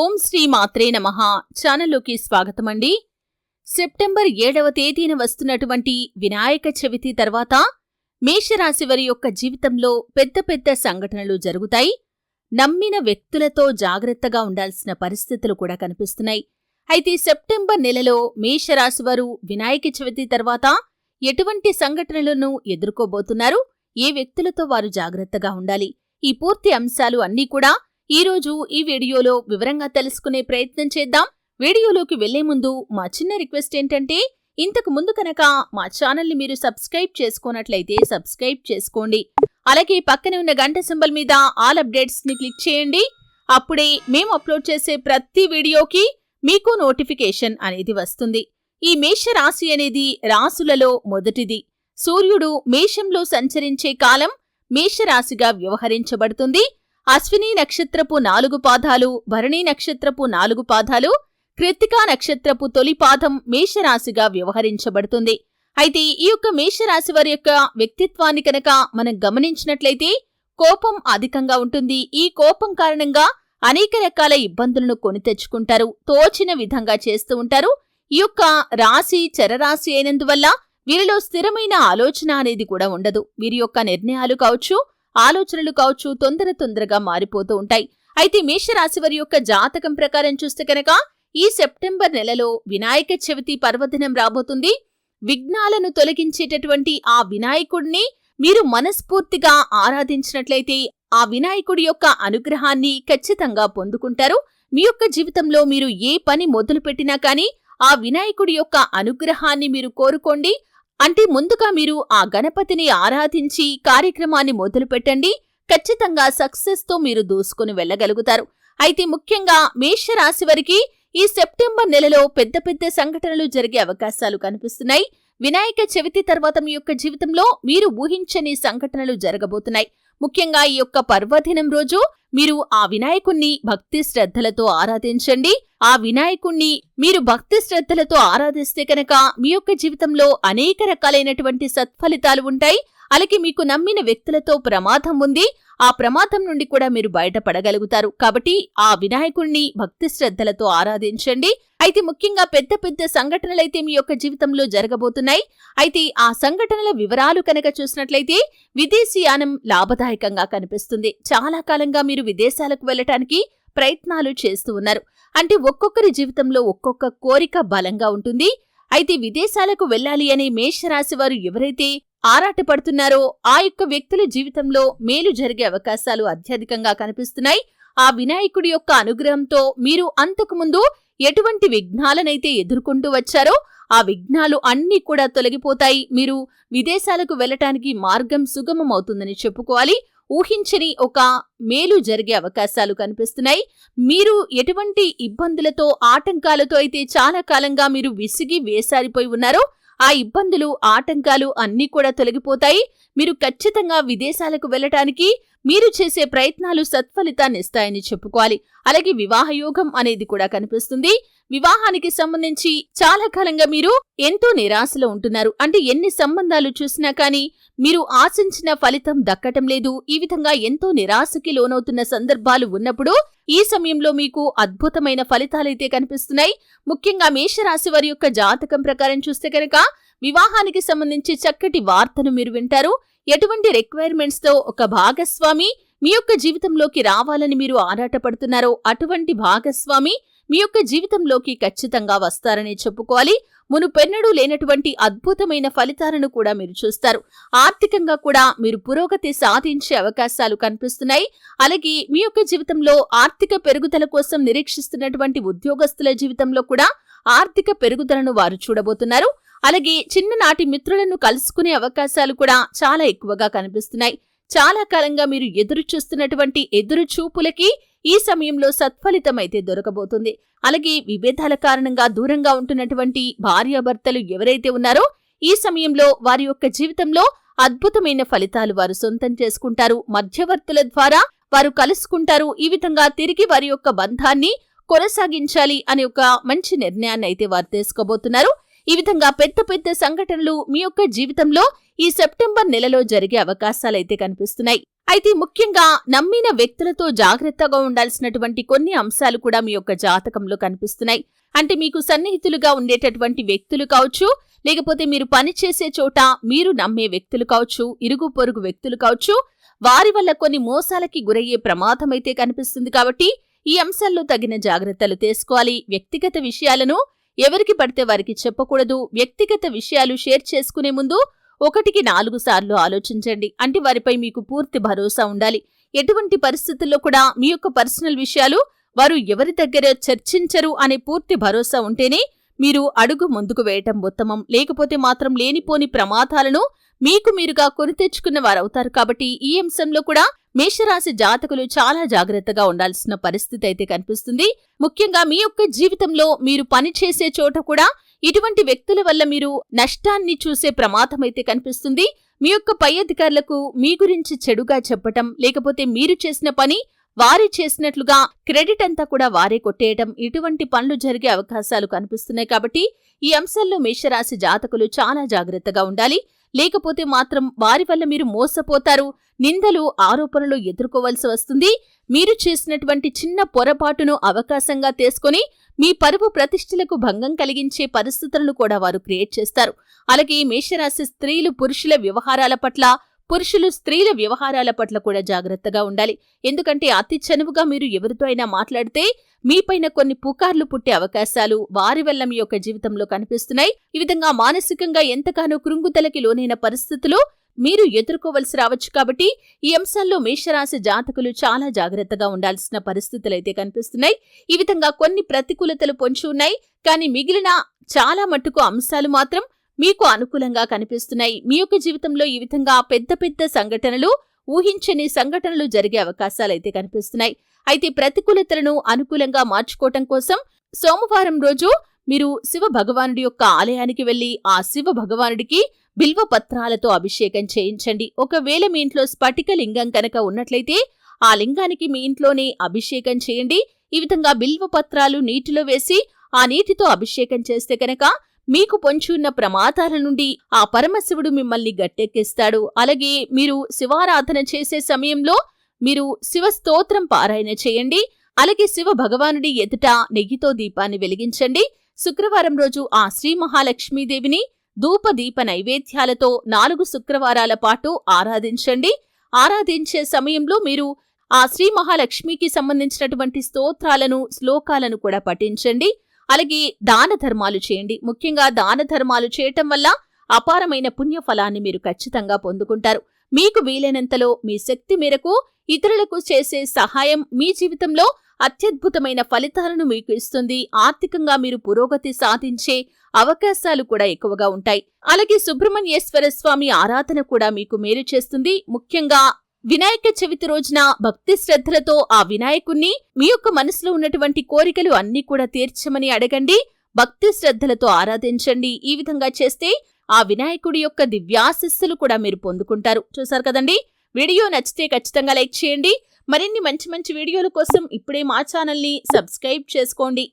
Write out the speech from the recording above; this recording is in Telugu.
ఓం శ్రీ మాత్రే నమ. ఛానల్లోకి స్వాగతమండి. సెప్టెంబర్ ఏడవ తేదీన వస్తున్నటువంటి వినాయక చవితి తర్వాత మేషరాశి వారి యొక్క జీవితంలో పెద్ద పెద్ద సంఘటనలు జరుగుతాయి. నమ్మిన వ్యక్తులతో జాగ్రత్తగా ఉండాల్సిన పరిస్థితులు కూడా కనిపిస్తున్నాయి. అయితే సెప్టెంబర్ నెలలో మేషరాశి వారు వినాయక చవితి తర్వాత ఎటువంటి సంఘటనలను ఎదుర్కోబోతున్నారు? ఏ వ్యక్తులతో వారు జాగ్రత్తగా ఉండాలి? ఈ పూర్తి అంశాలు అన్నీ కూడా ఈరోజు ఈ వీడియోలో వివరంగా తెలుసుకునే ప్రయత్నం చేద్దాం. వీడియోలోకి వెళ్ళే ముందు మా చిన్న రిక్వెస్ట్ ఏంటంటే ఇంతకు ముందు కనుక మా ఛానల్ని మీరు సబ్స్క్రైబ్ చేసుకున్నట్లయితే సబ్స్క్రైబ్ చేసుకోండి. అలాగే పక్కనే ఉన్న గంట సింబల్ మీద ఆల్ అప్డేట్స్ని క్లిక్ చేయండి. అప్పుడే మేము అప్లోడ్ చేసే ప్రతి వీడియోకి మీకు నోటిఫికేషన్ అనేది వస్తుంది. ఈ మేష రాశి అనేది రాసులలో మొదటిది. సూర్యుడు మేషంలో సంచరించే కాలం మేషరాశిగా వ్యవహరించబడుతుంది. అశ్విని నక్షత్రపు నాలుగు పాదాలు భరణి నక్షత్రపు నాలుగు పాదాలు కృత్తికా నక్షత్రపు తొలి పాదం మేషరాశిగా వ్యవహరించబడుతుంది. అయితే ఈ యొక్క మేషరాశి వారి యొక్క వ్యక్తిత్వాన్ని కనుక మనం గమనించినట్లయితే కోపం అధికంగా ఉంటుంది. ఈ కోపం కారణంగా అనేక రకాల ఇబ్బందులను కొని తెచ్చుకుంటారు. తోచిన విధంగా చేస్తూ ఉంటారు. ఈ యొక్క రాశి చరరాశి అయినందువల్ల వీరిలో స్థిరమైన ఆలోచన అనేది కూడా ఉండదు. వీరి యొక్క నిర్ణయాలు కావచ్చు ఆలోచనలు కావచ్చు తొందర తొందరగా మారిపోతూ ఉంటాయి. అయితే మేషరాశి వారి యొక్క జాతకం ప్రకారం చూస్తే కనుక ఈ సెప్టెంబర్ నెలలో వినాయక చవితి పర్వదినం రాబోతుంది. విఘ్నాలను తొలగించేటటువంటి ఆ వినాయకుడిని మీరు మనస్ఫూర్తిగా ఆరాధించినట్లయితే ఆ వినాయకుడి యొక్క అనుగ్రహాన్ని ఖచ్చితంగా పొందుకుంటారు. మీ యొక్క జీవితంలో మీరు ఏ పని మొదలుపెట్టినా కానీ ఆ వినాయకుడి యొక్క అనుగ్రహాన్ని మీరు కోరుకోండి. అంటే ముందుగా మీరు ఆ గణపతిని ఆరాధించి కార్యక్రమాన్ని మొదలుపెట్టండి. ఖచ్చితంగా సక్సెస్తో మీరు దూసుకుని వెళ్ళగలుగుతారు. అయితే ముఖ్యంగా మేషరాశి వారికి ఈ సెప్టెంబర్ నెలలో పెద్ద పెద్ద సంఘటనలు జరిగే అవకాశాలు కనిపిస్తున్నాయి. వినాయక చవితి తర్వాత మీ యొక్క జీవితంలో మీరు ఊహించని సంఘటనలు జరగబోతున్నాయి. ముఖ్యంగా ఈ యొక్క పర్వదినం రోజు మీరు ఆ వినాయకుణ్ణి భక్తి శ్రద్ధలతో ఆరాధించండి. ఆ వినాయకుణ్ణి మీరు భక్తి శ్రద్ధలతో ఆరాధిస్తే కనుక మీ యొక్క జీవితంలో అనేక రకాలైనటువంటి సత్ఫలితాలు ఉంటాయి. అలాగే మీకు నమ్మిన వ్యక్తులతో ప్రమాదం ఉంది. ఆ ప్రమాదం నుండి కూడా మీరు బయటపడగలుగుతారు. కాబట్టి ఆ వినాయకుణ్ణి భక్తి శ్రద్ధలతో ఆరాధించండి. అయితే ముఖ్యంగా పెద్ద పెద్ద సంఘటనలైతే మీ యొక్క జీవితంలో జరగబోతున్నాయి. అయితే ఆ సంఘటనల వివరాలు కనుక చూసినట్లయితే విదేశీయానం లాభదాయకంగా కనిపిస్తుంది. చాలా కాలంగా మీరు విదేశాలకు వెళ్ళటానికి ప్రయత్నాలు చేస్తూ ఉన్నారు. అంటే ఒక్కొక్కరి జీవితంలో ఒక్కొక్క కోరిక బలంగా ఉంటుంది. అయితే విదేశాలకు వెళ్ళాలి అనే మేషరాశి వారు ఎవరైతే ఆరాటపడుతున్నారో ఆ యొక్క వ్యక్తుల జీవితంలో మేలు జరిగే అవకాశాలు అత్యధికంగా కనిపిస్తున్నాయి. ఆ వినాయకుడి యొక్క అనుగ్రహంతో మీరు అంతకుముందు ఎటువంటి విఘ్నాలనైతే ఎదుర్కొంటూ వచ్చారో ఆ విఘ్నాలు అన్నీ కూడా తొలగిపోతాయి. మీరు విదేశాలకు వెళ్ళటానికి మార్గం సుగమం అవుతుందని చెప్పుకోవాలి. ఊహించని ఒక మేలు జరిగే అవకాశాలు కనిపిస్తున్నాయి. మీరు ఎటువంటి ఇబ్బందులతో ఆటంకాలతో అయితే చాలా కాలంగా మీరు విసిగి వేసారిపోయి ఉన్నారో ఆ ఇబ్బందులు ఆటంకాలు అన్నీ కూడా తొలగిపోతాయి. మీరు ఖచ్చితంగా విదేశాలకు వెళ్ళటానికి మీరు చేసే ప్రయత్నాలు సత్ఫలితాన్ని ఇస్తాయని చెప్పుకోవాలి. అలాగే వివాహయోగం అనేది కూడా కనిపిస్తుంది. వివాహానికి సంబంధించి చాలా కాలంగా మీరు ఎంతో నిరాశలో ఉంటున్నారు. అంటే ఎన్ని సంబంధాలు చూసినా కానీ మీరు ఆశించిన ఫలితం దక్కటం లేదు. ఈ విధంగా ఎంతో నిరాశకి లోనవుతున్న సందర్భాలు ఉన్నప్పుడు ఈ సమయంలో మీకు అద్భుతమైన ఫలితాలైతే కనిపిస్తున్నాయి. ముఖ్యంగా మేషరాశి వారి యొక్క జాతకం ప్రకారం చూస్తే కనుక వివాహానికి సంబంధించి చక్కటి వార్తను మీరు వింటారు. ఎటువంటి రిక్వైర్మెంట్స్తో ఒక భాగస్వామి మీ యొక్క జీవితంలోకి రావాలని మీరు ఆరాటపడుతున్నారో అటువంటి భాగస్వామి మీ యొక్క జీవితంలోకి ఖచ్చితంగా వస్తారని చెప్పుకోవాలి. మునుపెన్నడూ లేనటువంటి అద్భుతమైన ఫలితాలను కూడా మీరు చూస్తారు. ఆర్థికంగా కూడా మీరు పురోగతి సాధించే అవకాశాలు కనిపిస్తున్నాయి. అలాగే మీ యొక్క జీవితంలో ఆర్థిక పెరుగుదల కోసం నిరీక్షిస్తున్నటువంటి ఉద్యోగస్తుల జీవితంలో కూడా ఆర్థిక పెరుగుదలను వారు చూడబోతున్నారు. అలాగే చిన్ననాటి మిత్రులను కలుసుకునే అవకాశాలు కూడా చాలా ఎక్కువగా కనిపిస్తున్నాయి. చాలా కాలంగా మీరు ఎదురు చూస్తున్నటువంటి ఎదురు చూపులకి ఈ సమయంలో సత్ఫలితం అయితే దొరకబోతుంది. అలాగే విభేదాల కారణంగా దూరంగా ఉంటున్నటువంటి భార్యాభర్తలు ఎవరైతే ఉన్నారో ఈ సమయంలో వారి యొక్క జీవితంలో అద్భుతమైన ఫలితాలు వారు సొంతం చేసుకుంటారు. మధ్యవర్తుల ద్వారా వారు కలుసుకుంటారు. ఈ విధంగా తిరిగి వారి యొక్క బంధాన్ని కొనసాగించాలి అనే ఒక మంచి నిర్ణయాన్ని అయితే వారు తీసుకోబోతున్నారు. ఈ విధంగా పెద్ద పెద్ద సంఘటనలు మీ యొక్క జీవితంలో ఈ సెప్టెంబర్ నెలలో జరిగే అవకాశాలైతే కనిపిస్తున్నాయి. అయితే ముఖ్యంగా నమ్మిన వ్యక్తులతో జాగ్రత్తగా ఉండాల్సినటువంటి కొన్ని అంశాలు కూడా మీ యొక్క జాతకంలో కనిపిస్తున్నాయి. అంటే మీకు సన్నిహితులుగా ఉండేటటువంటి వ్యక్తులు కావచ్చు లేకపోతే మీరు పనిచేసే చోట మీరు నమ్మే వ్యక్తులు కావచ్చు ఇరుగు పొరుగు వ్యక్తులు కావచ్చు వారి వల్ల కొన్ని మోసాలకి గురయ్యే ప్రమాదమైతే కనిపిస్తుంది కాబట్టి ఈ అంశాల్లో తగిన జాగ్రత్తలు తీసుకోవాలి. వ్యక్తిగత విషయాలను ఎవరికి పడితే వారికి చెప్పకూడదు. వ్యక్తిగత విషయాలు షేర్ చేసుకునే ముందు ఒకటికి నాలుగు సార్లు ఆలోచించండి. అంటే వారిపై మీకు పూర్తి భరోసా ఉండాలి. ఎటువంటి పరిస్థితుల్లో కూడా మీ యొక్క పర్సనల్ విషయాలు వారు ఎవరి దగ్గర చర్చించరు అనే పూర్తి భరోసా ఉంటేనే మీరు అడుగు ముందుకు వేయటం ఉత్తమం. లేకపోతే మాత్రం లేనిపోని ప్రమాదాలను మీకు మీరుగా కొని తెచ్చుకున్న వారవుతారు. కాబట్టి ఈ అంశంలో కూడా మేషరాశి జాతకులు చాలా జాగ్రత్తగా ఉండాల్సిన పరిస్థితి అయితే కనిపిస్తుంది. ముఖ్యంగా మీ యొక్క జీవితంలో మీరు పని చేసే చోట కూడా ఇటువంటి వ్యక్తుల వల్ల మీరు నష్టాన్ని చూసే ప్రమాదం అయితే కనిపిస్తుంది. మీ యొక్క పై అధికారులకు మీ గురించి చెడుగా చెప్పటం లేకపోతే మీరు చేసిన పని వారే చేసినట్లుగా క్రెడిట్ అంతా కూడా వారే కొట్టేయటం ఇటువంటి పనులు జరిగే అవకాశాలు కనిపిస్తున్నాయి. కాబట్టి ఈ అంశాల్లో మేషరాశి జాతకులు చాలా జాగ్రత్తగా ఉండాలి. లేకపోతే మాత్రం వారి వల్ల మీరు మోసపోతారు. నిందలు ఆరోపణలు ఎదుర్కోవలసి వస్తుంది. మీరు చేసినటువంటి చిన్న పొరపాటును అవకాశంగా తీసుకొని మీ పరువు ప్రతిష్టలకు భంగం కలిగించే పరిస్థితులను కూడా వారు క్రియేట్ చేస్తారు. అలాగే మేషరాశి స్త్రీలు పురుషుల వ్యవహారాల పట్ల పురుషులు స్త్రీల వ్యవహారాల పట్ల కూడా జాగ్రత్తగా ఉండాలి. ఎందుకంటే అతి చనువుగా మీరు ఎవరితో అయినా మాట్లాడితే మీపైన కొన్ని పుకార్లు పుట్టే అవకాశాలు వారి వల్ల మీ యొక్క జీవితంలో కనిపిస్తున్నాయి. ఈ విధంగా మానసికంగా ఎంతగానో కృంగుదలకి లోనైన పరిస్థితులు మీరు ఎదుర్కోవలసి రావచ్చు కాబట్టి ఈ అంశాల్లో మేషరాశి జాతకులు చాలా జాగ్రత్తగా ఉండాల్సిన పరిస్థితులైతే కనిపిస్తున్నాయి. ఈ విధంగా కొన్ని ప్రతికూలతలు పొంచి ఉన్నాయి. కానీ మిగిలిన చాలా మట్టుకు అంశాలు మాత్రం మీకు అనుకూలంగా కనిపిస్తున్నాయి. మీ యొక్క జీవితంలో ఈ విధంగా పెద్ద పెద్ద సంఘటనలు ఊహించని సంఘటనలు జరిగే అవకాశాలైతే కనిపిస్తున్నాయి. అయితే ప్రతికూలతలను అనుకూలంగా మార్చుకోవటం కోసం సోమవారం రోజు మీరు శివ భగవానుడి యొక్క ఆలయానికి వెళ్ళి ఆ శివ భగవానుడికి బిల్వ పత్రాలతో అభిషేకం చేయించండి. ఒకవేళ మీ ఇంట్లో స్ఫటిక లింగం కనుక ఉన్నట్లయితే ఆ లింగానికి మీ ఇంట్లోనే అభిషేకం చేయండి. ఈ విధంగా బిల్వ పత్రాలు నీటిలో వేసి ఆ నీటితో అభిషేకం చేస్తే కనుక మీకు పొంచున్న ప్రమాదాల నుండి ఆ పరమశివుడు మిమ్మల్ని గట్టెక్కిస్తాడు. అలాగే మీరు శివారాధన చేసే సమయంలో మీరు శివ స్తోత్రం పారాయణ చేయండి. అలాగే శివ భగవానుడి ఎదుట నెయ్యితో దీపాన్ని వెలిగించండి. శుక్రవారం రోజు ఆ శ్రీ మహాలక్ష్మీదేవిని ధూప దీప నైవేద్యాలతో నాలుగు శుక్రవారాల పాటు ఆరాధించండి. ఆరాధించే సమయంలో మీరు ఆ శ్రీ మహాలక్ష్మికి సంబంధించినటువంటి స్తోత్రాలను శ్లోకాలను కూడా పఠించండి. అలాగే దాన ధర్మాలు చేయండి. ముఖ్యంగా దాన ధర్మాలు చేయటం వల్ల అపారమైన పుణ్యఫలాన్ని మీరు ఖచ్చితంగా పొందుకుంటారు. మీకు వీలైనంతలో మీ శక్తి మేరకు ఇతరులకు చేసే సహాయం మీ జీవితంలో అత్యద్భుతమైన ఫలితాలను మీకు ఇస్తుంది. ఆర్థికంగా మీరు పురోగతి సాధించే అవకాశాలు కూడా ఎక్కువగా ఉంటాయి. అలాగే సుబ్రహ్మణ్యేశ్వర స్వామి ఆరాధన కూడా మీకు మేలు చేస్తుంది. ముఖ్యంగా వినాయక చవితి రోజున భక్తి శ్రద్ధలతో ఆ వినాయకుణ్ణి మీ యొక్క మనసులో ఉన్నటువంటి కోరికలు అన్నీ కూడా తీర్చమని అడగండి. భక్తి శ్రద్ధలతో ఆరాధించండి. ఈ విధంగా చేస్తే ఆ వినాయకుడి యొక్క దివ్యాశస్సులు కూడా మీరు పొందుకుంటారు. చూసారు కదండి? వీడియో నచ్చితే ఖచ్చితంగా లైక్ చేయండి. మరిన్ని మంచి మంచి వీడియోల కోసం ఇప్పుడే మా ఛానల్ని సబ్స్క్రైబ్ చేసుకోండి.